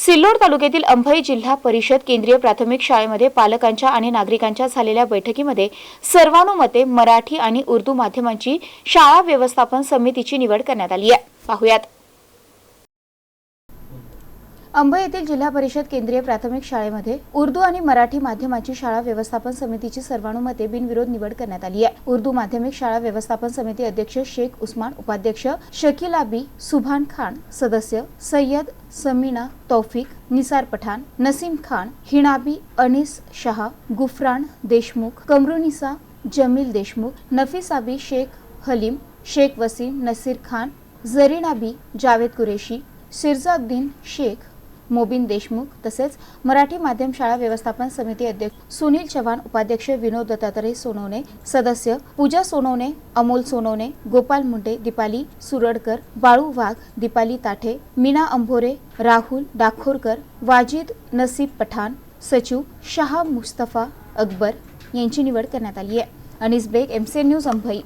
सिल्लोड तालुक्यातील अंभई जिल्हा परिषद केंद्रीय प्राथमिक शाळेमध्ये पालकांच्या आणि नागरिकांच्या झालेल्या बैठकीमध्ये सर्वानुमते मराठी आणि उर्दू माध्यमांची शाळा व्यवस्थापन समितीची निवड करण्यात आली आहे. पाहुयात. अंबई येथील जिल्हा परिषद केंद्रीय प्राथमिक शाळेमध्ये उर्दू आणि मराठी माध्यमाची शाळा व्यवस्थापन समितीची सर्वानुमते बिनविरोध निवड करण्यात आली आहे. उर्दू माध्यमिक शाळा व्यवस्थापन समिती अध्यक्ष शेख उस्मान उपाध्यक्ष शकीलाबी सुभान खान सदस्य सय्यद समीना तौफिक निसार पठाण नसीम खान हिणाबी अनिस शहा गुफरान देशमुख कमरुनिसा जमील देशमुख नफीसाबी शेख हलीम शेख वसीम नसीर खान जरीनाबी जावेद कुरेशी सिरजाउद्दीन शेख मोबिन देशमुख तसेच मराठी माध्यम शाळा व्यवस्थापन समिती अध्यक्ष सुनील चव्हाण उपाध्यक्ष विनोद दत्तात्रय सोनवणे सदस्य पूजा सोनवणे अमोल सोनवणे गोपाल मुंडे दीपाली सुरडकर बाळू वाघ दीपाली ताठे मीना अंभोरे राहुल डाखोरकर वाजिद नसीब पठाण सचिव शहा मुस्तफा अकबर यांची निवड करण्यात आली आहे. Anis Baig MC news Ambhai